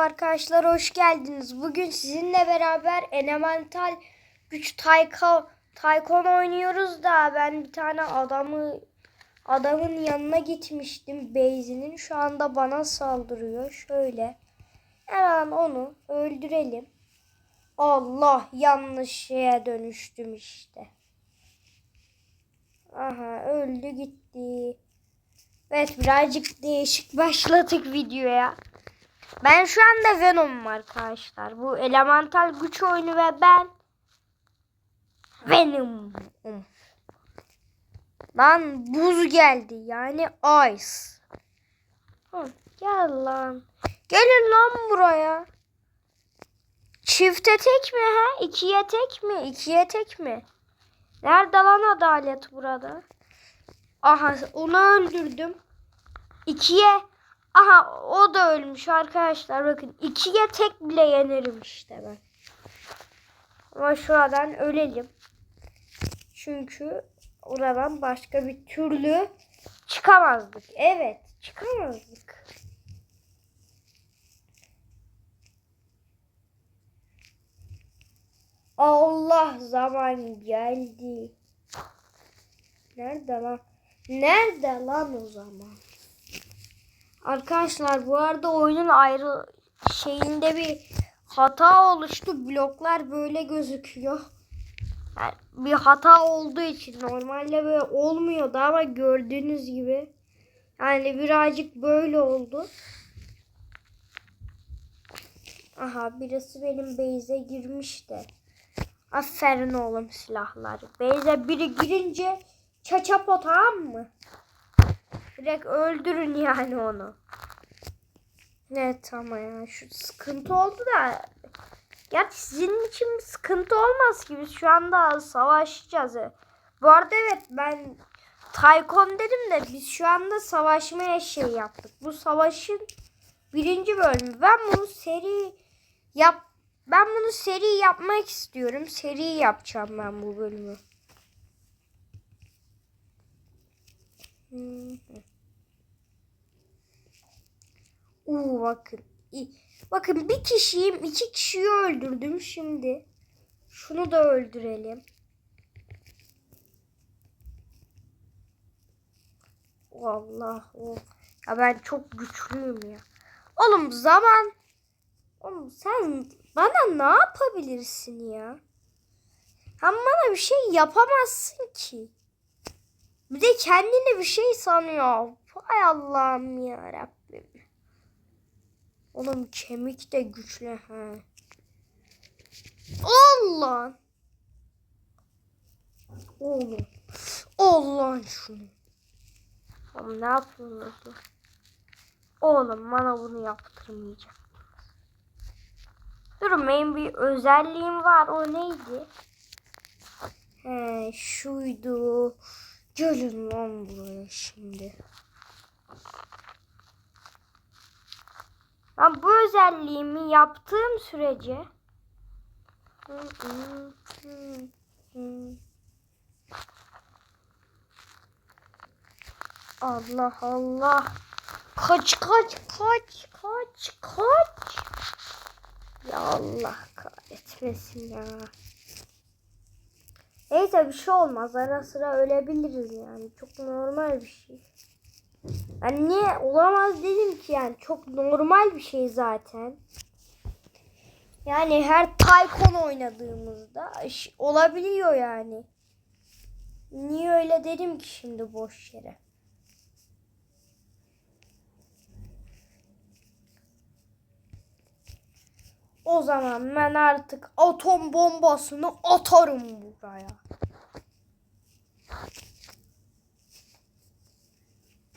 Arkadaşlar hoş geldiniz. Bugün sizinle beraber elemental güç Tayka, Taykon oynuyoruz da ben bir tane adamı adamın yanına gitmiştim Beyzi'nin. Şu anda bana saldırıyor. Şöyle hemen onu öldürelim. Allah yanlış şeye dönüştüm işte. Aha öldü gitti. Evet birazcık değişik başladık videoya. Ben şu anda Venom'um arkadaşlar. Bu elemental güç oyunu ve ben Venom'um. Lan buz geldi yani ice. Hı, gel lan. Gelin lan buraya. Çifte tek mi ha? İkiye tek mi? İkiye tek mi? Nerede lan adalet burada? Aha onu öldürdüm. İkiye Aha o da ölmüş arkadaşlar. Bakın ikiye tek bile yenerim işte ben. Ama şuradan ölelim. Çünkü oradan başka bir türlü çıkamazdık. Evet çıkamazdık. Allah zaman geldi. Nerede lan? Nerede lan o zaman? Arkadaşlar bu arada oyunun ayrı şeyinde bir hata oluştu. Bloklar böyle gözüküyor. Yani bir hata olduğu için normalde böyle olmuyordu ama gördüğünüz gibi yani birazcık böyle oldu. Aha birisi benim base'e girmiş de. Aferin oğlum silahlar. Base'e biri girince çaçapo tamam mı? Direkt öldürün yani onu. Evet ama ya şu sıkıntı oldu da. Gerçi sizin için sıkıntı olmaz ki biz şu anda savaşacağız. Bu arada evet ben Taykon dedim de biz şu anda savaşmaya şey yaptık. Bu savaşın birinci bölümü. Ben bunu seri yap ben bunu seri yapmak istiyorum. Seri yapacağım ben bu bölümü. Hmm. Uuu bakın. Bakın bir kişiyim. iki kişiyi öldürdüm şimdi. Şunu da öldürelim. Allah oh. Ya ben çok güçlüyüm ya. Oğlum zaman. Oğlum sen bana ne yapabilirsin ya? Sen bana bir şey yapamazsın ki. Bir de kendini bir şey sanıyor. Hay Allah'ım ya Rabbim. Oğlum kemik de güçlü ha. Allah. Oğlum. Allah şunu. Oğlum ne yapıyorsun? Oğlum bana bunu yaptırmayacak. Dur benim bir özelliğim var. O neydi? He şuydu. Gelin lan buraya şimdi. Ben bu özelliğimi yaptığım sürece Allah Allah. Kaç kaç kaç kaç kaç. Ya Allah kahretmesin ya. Neyse bir şey olmaz. Ara sıra ölebiliriz yani. Çok normal bir şey. Niye olamaz dedim ki yani çok normal bir şey zaten. Yani her Taykon oynadığımızda olabiliyor yani. Niye öyle dedim ki şimdi boş yere. O zaman ben artık atom bombasını atarım buraya.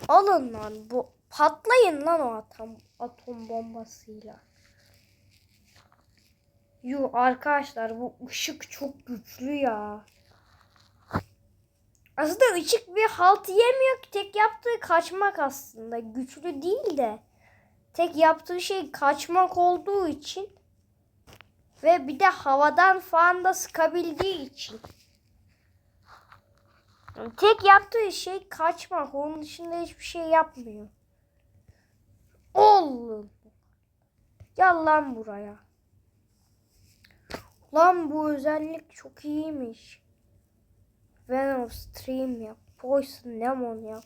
Alın lan bu patlayın lan o atom atom bombasıyla. Yu arkadaşlar bu ışık çok güçlü ya. Aslında ışık bir halt yemiyor ki tek yaptığı kaçmak aslında. Güçlü değil de tek yaptığı şey kaçmak olduğu için ve bir de havadan falan da sıkabildiği için. Tek yaptığı şey kaçmak. Onun dışında hiçbir şey yapmıyor. Oğlum. Gel lan buraya. Lan bu özellik çok iyiymiş. Venom Stream yap. Poison Lemon yap.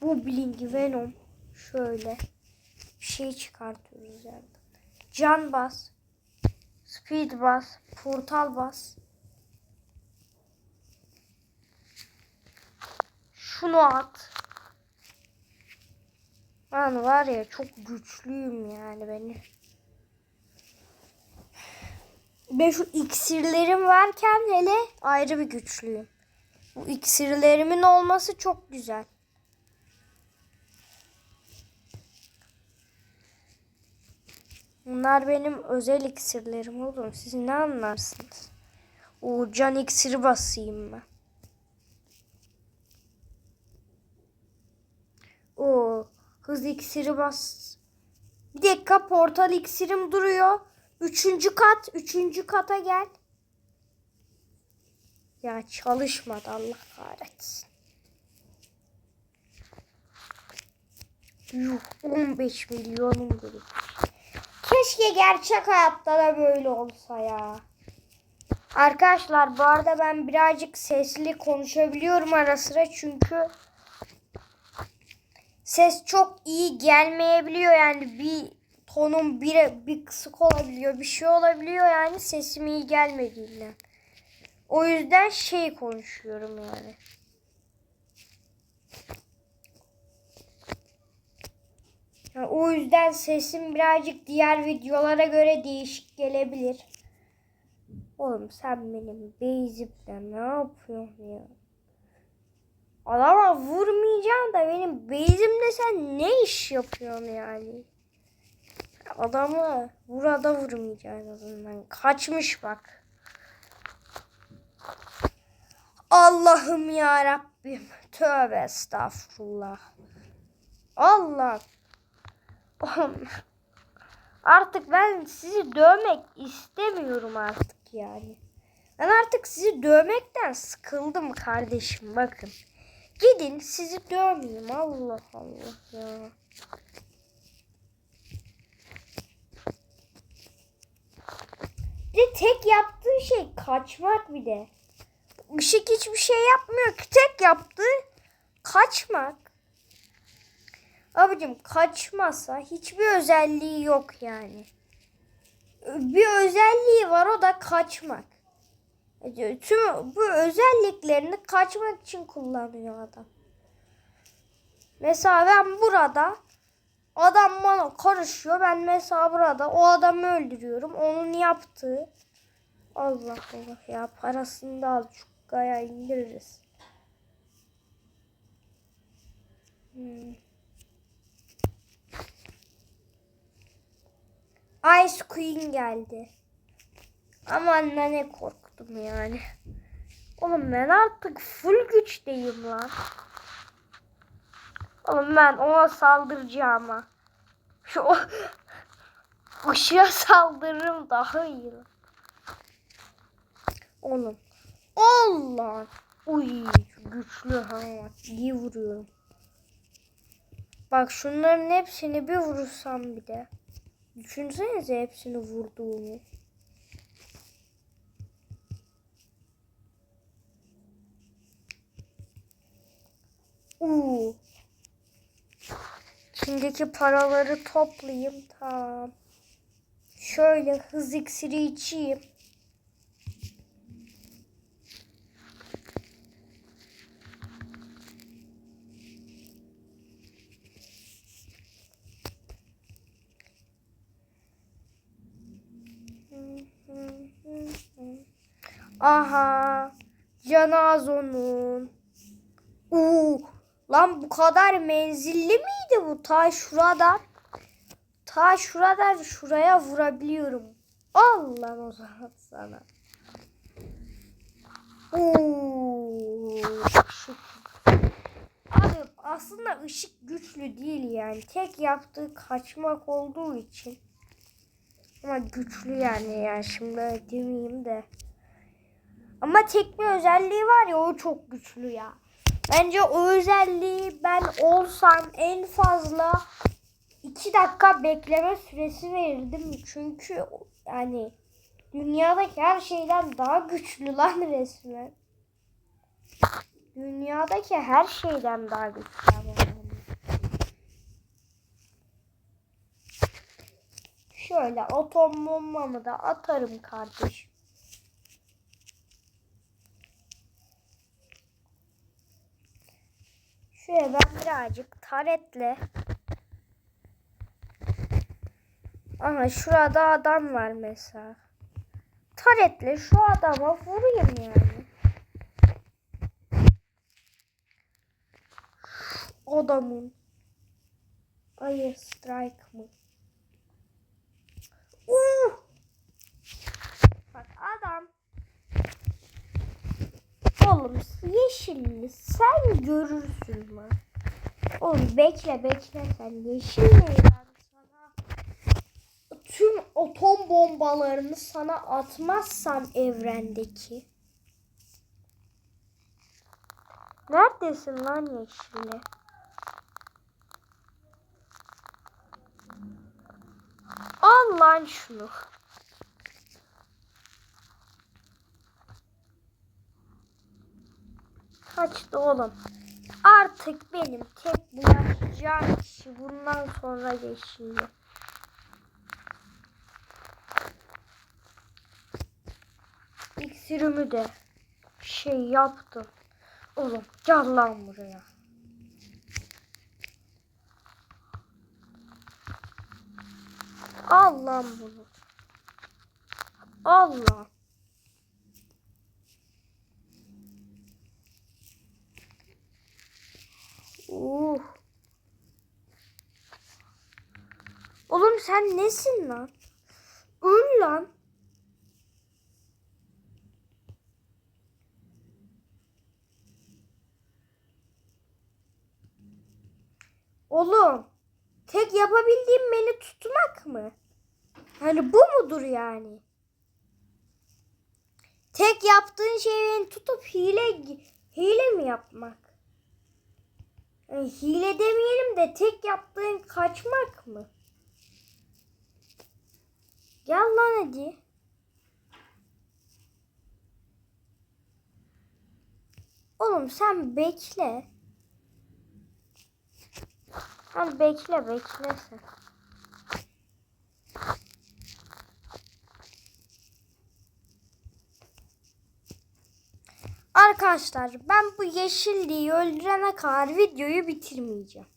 Bu Blink Venom. Şöyle. Bir şey çıkartıyoruz yani. Can bas. Speed bas. Portal bas. Şunu at. Ben var ya çok güçlüyüm yani beni. Ben şu iksirlerim varken hele ayrı bir güçlüyüm. Bu iksirlerimin olması çok güzel. Bunlar benim özel iksirlerim oğlum. Siz ne anlarsınız? O can iksiri basayım ben. O hız iksiri bas. Bir dakika portal iksirim duruyor. Üçüncü kat. Üçüncü kata gel. Ya çalışmadı Allah kahretsin. Yuh 15 milyonum birikmiş. Keşke gerçek hayatta da böyle olsa ya. Arkadaşlar bu arada ben birazcık sesli konuşabiliyorum ara sıra çünkü ses çok iyi gelmeyebiliyor yani bir tonum bir, bir kısık olabiliyor bir şey olabiliyor yani sesim iyi gelmediğinden. O yüzden şey konuşuyorum yani. Yani o yüzden sesim birazcık diğer videolara göre değişik gelebilir. Oğlum sen benim base'imde ne yapıyorsun ya? Adama vurmayacağım da benim base'imde sen ne iş yapıyorsun yani? Adamı burada vurmayacaksın en azından. Kaçmış bak. Allah'ım ya Rabbim. Tövbe estağfurullah. Allah. Artık ben sizi dövmek istemiyorum artık yani. Ben artık sizi dövmekten sıkıldım kardeşim bakın. Gidin sizi dövmeyeyim Allah Allah ya. De tek yaptığı şey kaçmak bir de. Işık hiçbir şey yapmıyor ki tek yaptığı kaçmak. Abicim kaçmasa hiçbir özelliği yok yani. Bir özelliği var o da kaçmak. Tüm bu özelliklerini kaçmak için kullanıyor adam. Mesela ben burada adam bana karışıyor. Ben mesela burada o adamı öldürüyorum. Onun yaptığı Allah Allah ya parasını da al çukkaya indiririz. Hmm. Ice Queen geldi. Aman ne ne korktum yani. Oğlum ben artık full güçteyim lan. Oğlum ben ona saldıracağım ha. Şu o... Işığa saldırırım daha iyi. Oğlum. Allah. Uy güçlü ha. İyi vuruyorum. Bak şunların hepsini bir vurursam bir de. Düşünsenize hepsini vurduğumu. Uuu. Şimdiki paraları toplayayım. Tamam. Şöyle hız iksiri içeyim. Aha. Canı az onun. Uuu. Lan bu kadar menzilli miydi bu? Ta şuradan. Ta şuradan şuraya vurabiliyorum. Allah o zaman sana. Uuu. Abi aslında ışık güçlü değil yani. Tek yaptığı kaçmak olduğu için. Ama güçlü yani ya şimdi demeyeyim de. Ama tek bir özelliği var ya o çok güçlü ya. Bence o özelliği ben olsam en fazla iki dakika bekleme süresi verirdim. Çünkü yani dünyadaki her şeyden daha güçlü lan resmen. Dünyadaki her şeyden daha güçlü. Şöyle atom bombamı da atarım kardeşim. Şöyle ben birazcık taretle Aha şurada adam var mesela. Taretle şu adama vurayım yani. Adamın. Ay strike mı? Uh! Bak adam. Oğlum yeşilli sen görürsün lan. Oğlum bekle bekle sen yeşilli ben sana tüm atom bombalarını sana atmazsam evrendeki. Neredesin lan yeşilli? Al lan şunu. Kaçtı oğlum. Artık benim tek bulaşacağım kişi bundan sonra yeşilli. İksirimi de şey yaptım. Oğlum gel lan buraya. Al lan bunu. Al lan. Uh. Oğlum sen nesin lan? Öl lan. Oğlum, tek yapabildiğim beni tutmak mı? Hani bu mudur yani? Tek yaptığın şey beni tutup hile hile mi yapmak? Yani hile demeyelim de tek yaptığın kaçmak mı? Gel lan hadi. Oğlum sen bekle. Sen bekle bekle sen. Arkadaşlar ben bu yeşilliği öldürene kadar videoyu bitirmeyeceğim.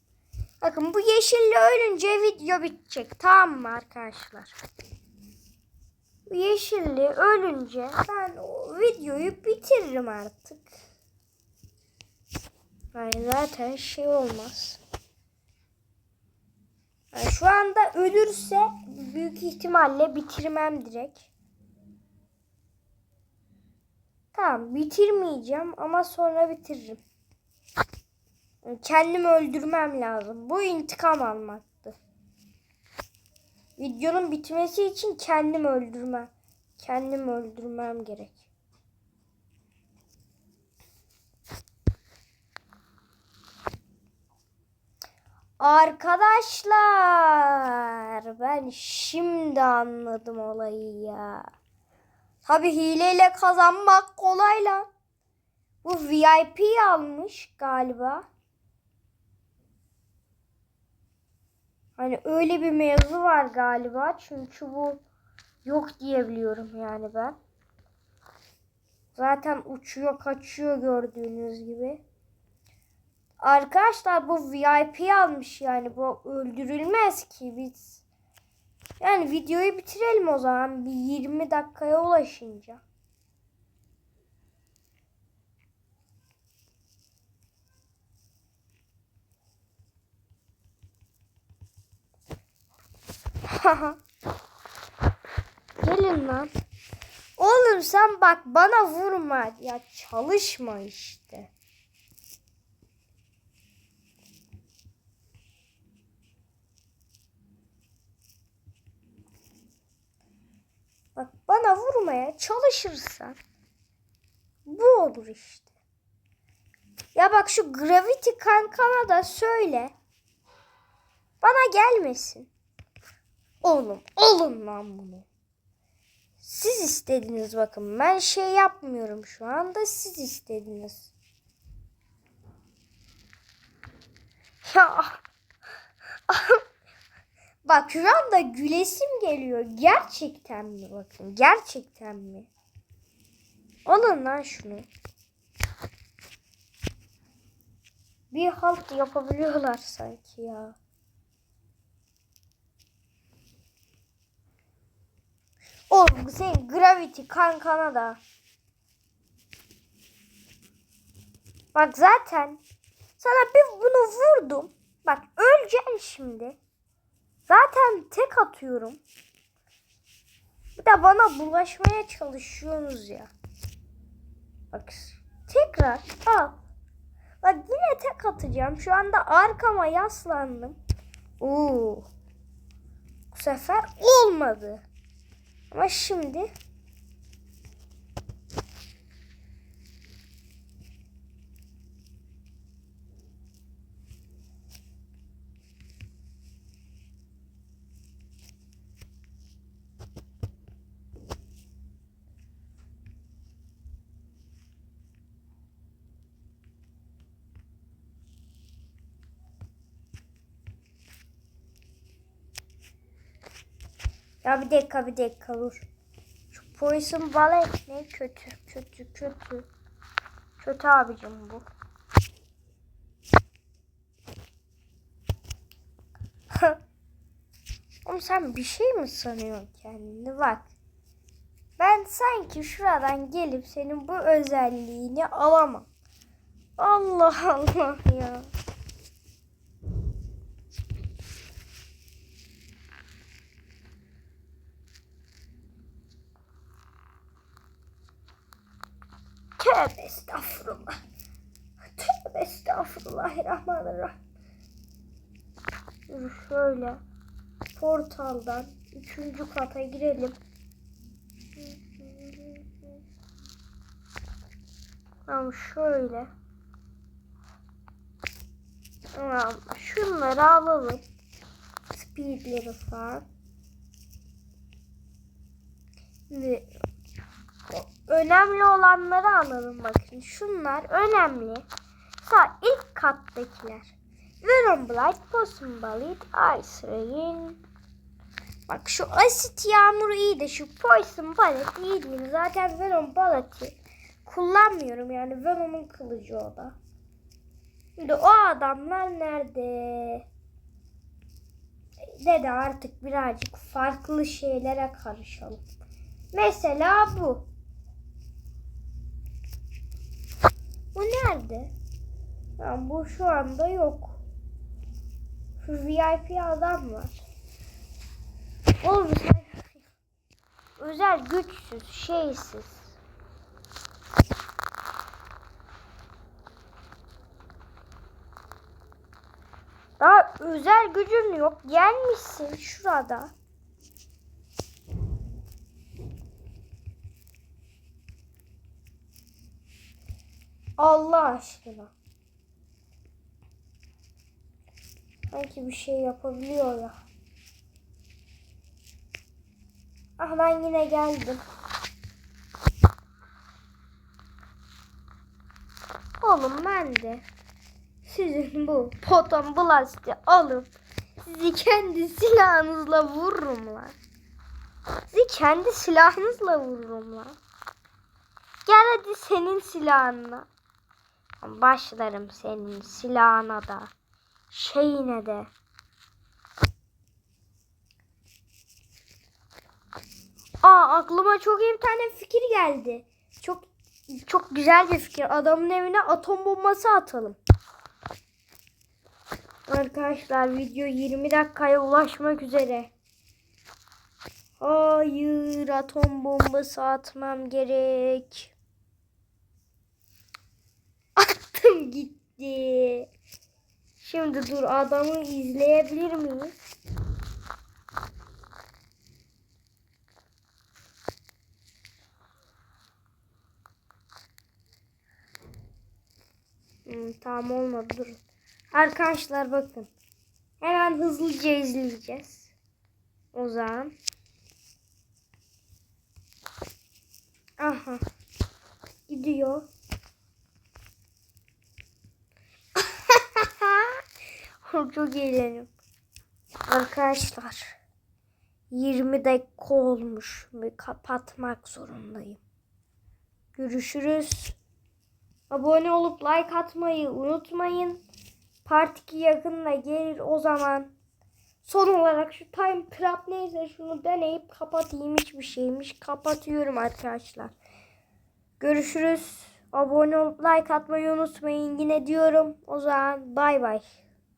Bakın bu yeşilli ölünce video bitecek. Tamam mı arkadaşlar? Bu yeşilli ölünce ben o videoyu bitiririm artık. Yani zaten şey olmaz. Yani şu anda ölürse büyük ihtimalle bitirmem direkt. Tamam bitirmeyeceğim ama sonra bitiririm. Kendimi öldürmem lazım. Bu intikam almaktı. Videonun bitmesi için kendimi öldürmem. Kendimi öldürmem gerek. Arkadaşlar ben şimdi anladım olayı ya. Tabi hileyle kazanmak kolay lan. Bu VIP almış galiba. Hani öyle bir mevzu var galiba. Çünkü bu yok diyebiliyorum yani ben. Zaten uçuyor kaçıyor gördüğünüz gibi. Arkadaşlar bu VIP almış yani bu öldürülmez ki biz. Yani videoyu bitirelim o zaman bir 20 dakikaya ulaşınca. Gelin lan. Oğlum sen bak bana vurma ya çalışma işte. Bana vurmaya çalışırsan bu olur işte. Ya bak şu Gravity kankana da söyle. Bana gelmesin. Oğlum, olun lan bunu. Siz istediniz bakın. Ben şey yapmıyorum şu anda. Siz istediniz. Ya. Bak şu anda gülesim geliyor. Gerçekten mi bakın? Gerçekten mi? Alın lan şunu. Bir halt yapabiliyorlar sanki ya. Oğlum senin Gravity kankana da. Bak zaten sana bir bunu vurdum. Bak öleceksin şimdi. Zaten tek atıyorum. Bir de bana bulaşmaya çalışıyorsunuz ya. Bak tekrar al. Bak yine tek atacağım. Şu anda arkama yaslandım. Oo. Bu sefer olmadı. Ama şimdi Ya bir dakika bir dakika dur. Şu Poison Ballet ne kötü kötü kötü. Kötü abicim bu. Oğlum sen bir şey mi sanıyorsun kendini bak. Ben sanki şuradan gelip senin bu özelliğini alamam. Allah Allah ya. Tövbe estağfurullah. Dur şöyle portaldan üçüncü kata girelim. Tamam şöyle. Tamam şunları alalım. Speedleri falan. Şimdi önemli olanları alalım bakın. Şunlar önemli. Sağ ilk kattakiler. Venom Blight, Possum Bullet, Ice Rain. Bak şu asit yağmuru iyi de şu Poison Bullet iyi değil. Zaten Venom Bullet'i kullanmıyorum yani Venom'un kılıcı o da. Şimdi o adamlar nerede? Dede artık birazcık farklı şeylere karışalım. Mesela bu. Bu nerede? Yani bu şu anda yok. Şu VIP adam var. Oğlum sen özel güçsüz, şeysiz. Daha özel gücün yok. Gelmişsin şurada. Allah aşkına. Sanki bir şey yapabiliyor ya. Ah ben yine geldim. Oğlum ben de sizin bu poton blasti alıp sizi kendi silahınızla vururum lan. Sizi kendi silahınızla vururum lan. Gel hadi senin silahınla. Başlarım senin silahına da. Şeyine de. Aa aklıma çok iyi bir tane fikir geldi. Çok çok güzel bir fikir. Adamın evine atom bombası atalım. Arkadaşlar video 20 dakikaya ulaşmak üzere. Hayır atom bombası atmam gerek. Attım gitti. Şimdi dur adamı izleyebilir miyiz? Hmm, tamam olmadı dur. Arkadaşlar bakın. Hemen hızlıca izleyeceğiz. O zaman. Aha. Gidiyor. Çok eğleniyorum. Arkadaşlar. 20 dakika olmuş. Ve kapatmak zorundayım. Görüşürüz. Abone olup like atmayı unutmayın. Part 2 yakında gelir o zaman. Son olarak şu time trap neyse şunu deneyip kapatayım hiçbir şeymiş. Kapatıyorum arkadaşlar. Görüşürüz. Abone olup like atmayı unutmayın. Yine diyorum. O zaman bay bay.